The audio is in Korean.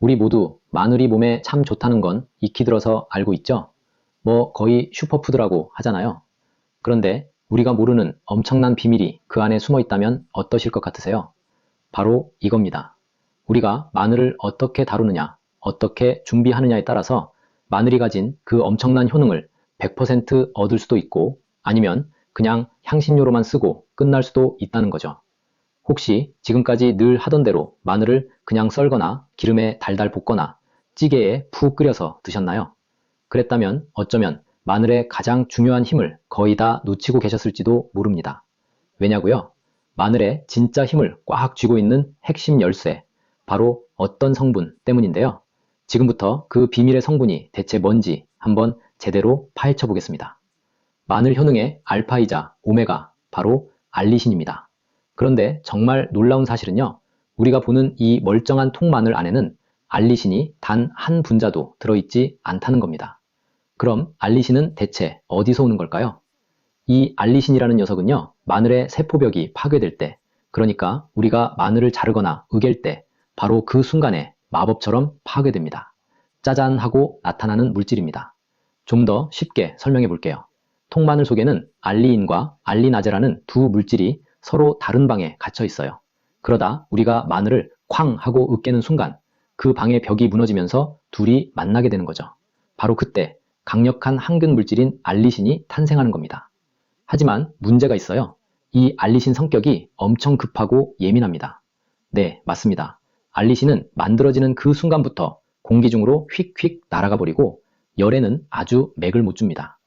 우리 모두 마늘이 몸에 참 좋다는 건 익히 들어서 알고 있죠? 뭐 거의 슈퍼푸드라고 하잖아요. 그런데 우리가 모르는 엄청난 비밀이 그 안에 숨어 있다면 어떠실 것 같으세요? 바로 이겁니다. 우리가 마늘을 어떻게 다루느냐, 어떻게 준비하느냐에 따라서 마늘이 가진 그 엄청난 효능을 100% 얻을 수도 있고 아니면 그냥 향신료로만 쓰고 끝날 수도 있다는 거죠. 혹시 지금까지 늘 하던 대로 마늘을 그냥 썰거나 기름에 달달 볶거나 찌개에 푹 끓여서 드셨나요? 그랬다면 어쩌면 마늘의 가장 중요한 힘을 거의 다 놓치고 계셨을지도 모릅니다. 왜냐고요? 마늘의 진짜 힘을 꽉 쥐고 있는 핵심 열쇠, 바로 어떤 성분 때문인데요. 지금부터 그 비밀의 성분이 대체 뭔지 한번 제대로 파헤쳐 보겠습니다. 마늘 효능의 알파이자 오메가, 바로 알리신입니다. 그런데 정말 놀라운 사실은요. 우리가 보는 이 멀쩡한 통마늘 안에는 알리신이 단 한 분자도 들어있지 않다는 겁니다. 그럼 알리신은 대체 어디서 오는 걸까요? 이 알리신이라는 녀석은요, 마늘의 세포벽이 파괴될 때, 그러니까 우리가 마늘을 자르거나 으갤 때, 바로 그 순간에 마법처럼 파괴됩니다. 짜잔 하고 나타나는 물질입니다. 좀 더 쉽게 설명해 볼게요. 통마늘 속에는 알리인과 알리나제라는 두 물질이 서로 다른 방에 갇혀 있어요. 그러다 우리가 마늘을 쾅 하고 으깨는 순간 그 방의 벽이 무너지면서 둘이 만나게 되는 거죠. 바로 그때 강력한 항균 물질인 알리신이 탄생하는 겁니다. 하지만 문제가 있어요. 이 알리신 성격이 엄청 급하고 예민합니다. 네, 맞습니다. 알리신은 만들어지는 그 순간부터 공기 중으로 휙휙 날아가 버리고 열에는 아주 맥을 못 줍니다.